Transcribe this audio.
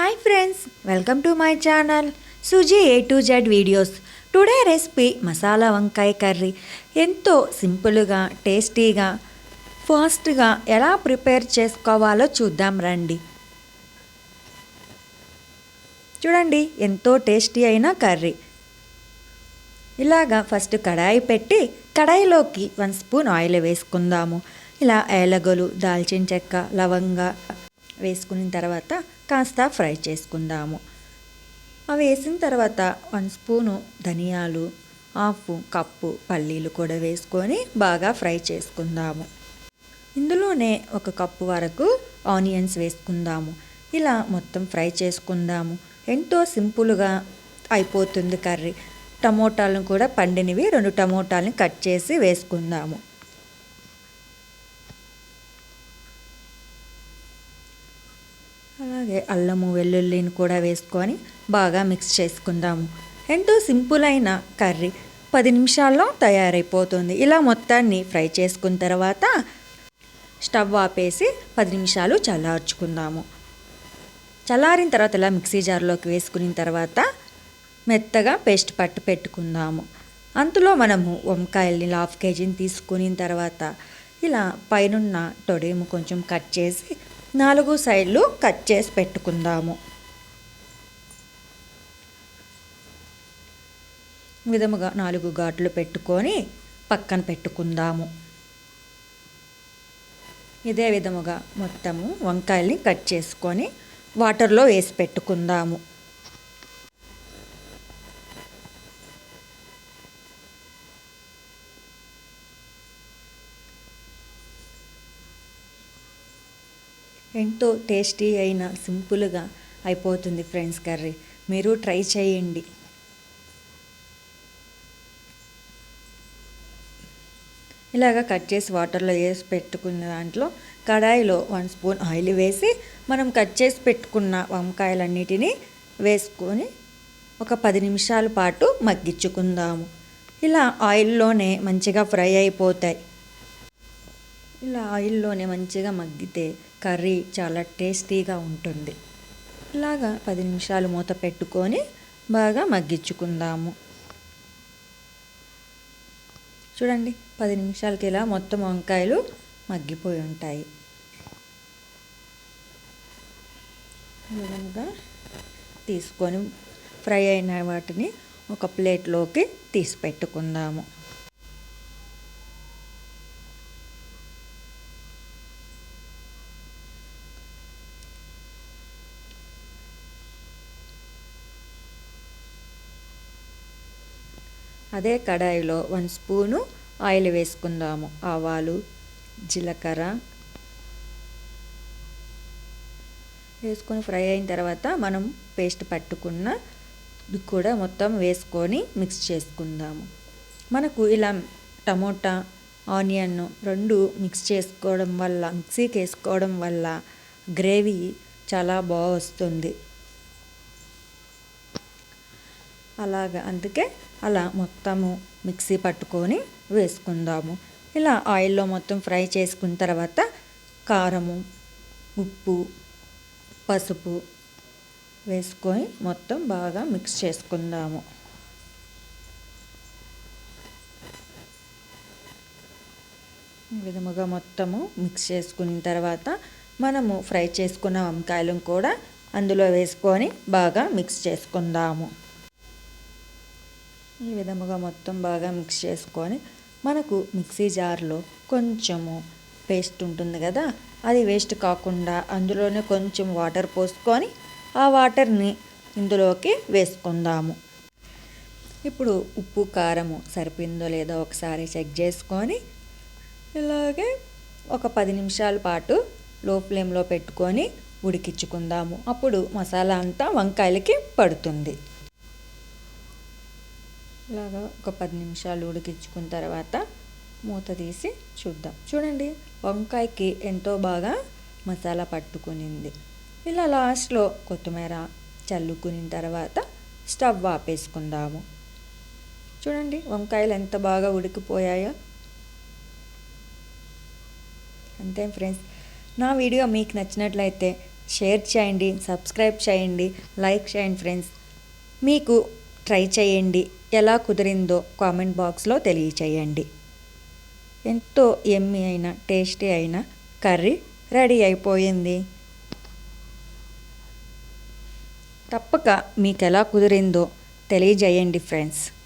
Hi friends welcome to my channel Suji A to Z videos today recipe masala వంకాయ curry ఎంతో సింపుల్గా టేస్టీగా ఫాస్ట్గా ఎలా ప్రిపేర్ చేసుకోవాలో చూద్దాం రండి. చూడండి ఎంతో టేస్టీ అయిన కర్రీ ఇలాగా ఫస్ట్ కడాయి పెట్టి కడాయిలోకి వన్ స్పూన్ ఆయిల్ వేసుకుందాము. ఇలా ఏలగలు దాల్చిన చెక్క లవంగా వేసుకున్న తర్వాత కాస్త ఫ్రై చేసుకుందాము. అవి వేసిన తర్వాత వన్ స్పూను ధనియాలు హాఫ్ కప్పు పల్లీలు కూడా వేసుకొని బాగా ఫ్రై చేసుకుందాము. ఇందులోనే ఒక కప్పు వరకు ఆనియన్స్ వేసుకుందాము. ఇలా మొత్తం ఫ్రై చేసుకుందాము. ఎంతో సింపుల్గా అయిపోతుంది కర్రీ. టమోటాలను కూడా పండినవి రెండు టమోటాలను కట్ చేసి వేసుకుందాము. అలాగే అల్లము వెల్లుల్లిని కూడా వేసుకొని బాగా మిక్స్ చేసుకుందాము. ఎంతో సింపుల్ అయిన కర్రీ. పది నిమిషాల్లో తయారైపోతుంది. ఇలా మొత్తాన్ని ఫ్రై చేసుకున్న తర్వాత స్టవ్ ఆపేసి పది నిమిషాలు చల్లార్చుకుందాము. చల్లారిన తర్వాత ఇలా మిక్సీ జార్లోకి వేసుకున్న తర్వాత మెత్తగా పేస్ట్ పట్టు పెట్టుకుందాము. అంతలో మనము వంకాయల్ని హాఫ్ కేజీని తీసుకున్న తర్వాత ఇలా పైనున్న తొడేము కొంచెం కట్ చేసి నాలుగు సైడ్లు కట్ చేసి పెట్టుకుందాము. విధముగా నాలుగు ఘాట్లు పెట్టుకొని పక్కన పెట్టుకుందాము. ఇదే విధముగా మొత్తము వంకాయల్ని కట్ చేసుకొని వాటర్లో వేసి పెట్టుకుందాము. ఎంతో టేస్టీ అయిన సింపుల్గా అయిపోతుంది ఫ్రెండ్స్ కర్రీ. మీరు ట్రై చేయండి. ఇలాగ కట్ చేసి వాటర్లో వేసి పెట్టుకున్న దాంట్లో కడాయిలో వన్ స్పూన్ ఆయిల్ వేసి మనం కట్ చేసి పెట్టుకున్న వంకాయలన్నిటినీ వేసుకొని ఒక పది నిమిషాల పాటు మగ్గించుకుందాము. ఇలా ఆయిల్లోనే మంచిగా ఫ్రై అయిపోతాయి. ఇలా ఆయిల్లోనే మంచిగా మగ్గితే కర్రీ చాలా టేస్టీగా ఉంటుంది. ఇలాగా పది నిమిషాలు మూత పెట్టుకొని బాగా మగ్గించుకుందాము. చూడండి పది నిమిషాలకి ఇలా మొత్తం వంకాయలు మగ్గిపోయి ఉంటాయి. విధంగా తీసుకొని ఫ్రై అయిన వాటిని ఒక ప్లేట్లోకి తీసి పెట్టుకుందాము. అదే కడాయిలో వన్ స్పూను ఆయిల్ వేసుకుందాము. ఆవాలు జీలకర్ర వేసుకొని ఫ్రై అయిన తర్వాత మనం పేస్ట్ పట్టుకున్న కూడా మొత్తం వేసుకొని మిక్స్ చేసుకుందాము. మనకు ఇలా టమోటా ఆనియన్ రెండు మిక్స్ చేసుకోవడం వల్ల మిక్సీకి వేసుకోవడం వల్ల గ్రేవీ చాలా బాగా వస్తుంది. అలాగా అందుకే అలా మొత్తము మిక్సీ పట్టుకొని వేసుకుందాము. ఇలా ఆయిల్లో మొత్తం ఫ్రై చేసుకున్న తర్వాత కారము ఉప్పు పసుపు వేసుకొని మొత్తం బాగా మిక్స్ చేసుకుందాము. ఈ విధముగా మొత్తము మిక్స్ చేసుకున్న తర్వాత మనము ఫ్రై చేసుకున్న వంకాయలను కూడా అందులో వేసుకొని బాగా మిక్స్ చేసుకుందాము. ఈ విధముగా మొత్తం బాగా మిక్స్ చేసుకొని మనకు మిక్సీ జార్లో కొంచెము పేస్ట్ ఉంటుంది కదా అది వేస్ట్ కాకుండా అందులోనే కొంచెం వాటర్ పోసుకొని ఆ వాటర్ని ఇందులోకి వేసుకుందాము. ఇప్పుడు ఉప్పు కారము సరిపోయిందో లేదో ఒకసారి చెక్ చేసుకొని ఇలాగే ఒక పది నిమిషాల పాటు లో ఫ్లేమ్లో పెట్టుకొని ఉడికించుకుందాము. అప్పుడు మసాలా అంతా వంకాయలకి పడుతుంది. ఇలాగా ఒక పది నిమిషాలు ఉడికించుకున్న తర్వాత మూత తీసి చూద్దాం. చూడండి వంకాయకి ఎంతో బాగా మసాలా పట్టుకునింది. ఇలా లాస్ట్లో కొత్తిమీర చల్లుకున్న తర్వాత స్టవ్ ఆపేసుకుందాము. చూడండి వంకాయలు ఎంత బాగా ఉడికిపోయాయో. అంతే ఫ్రెండ్స్ నా వీడియో మీకు నచ్చినట్లయితే షేర్ చేయండి సబ్స్క్రైబ్ చేయండి లైక్ చేయండి ఫ్రెండ్స్. మీకు ట్రై చేయండి. ఎలా కుదిరిందో కామెంట్ బాక్స్లో తెలియచేయండి. ఎంతో ఎమ్మి అయిన టేస్టీ అయిన కర్రీ రెడీ అయిపోయింది. తప్పక మీకు ఎలా కుదిరిందో తెలియజేయండి ఫ్రెండ్స్.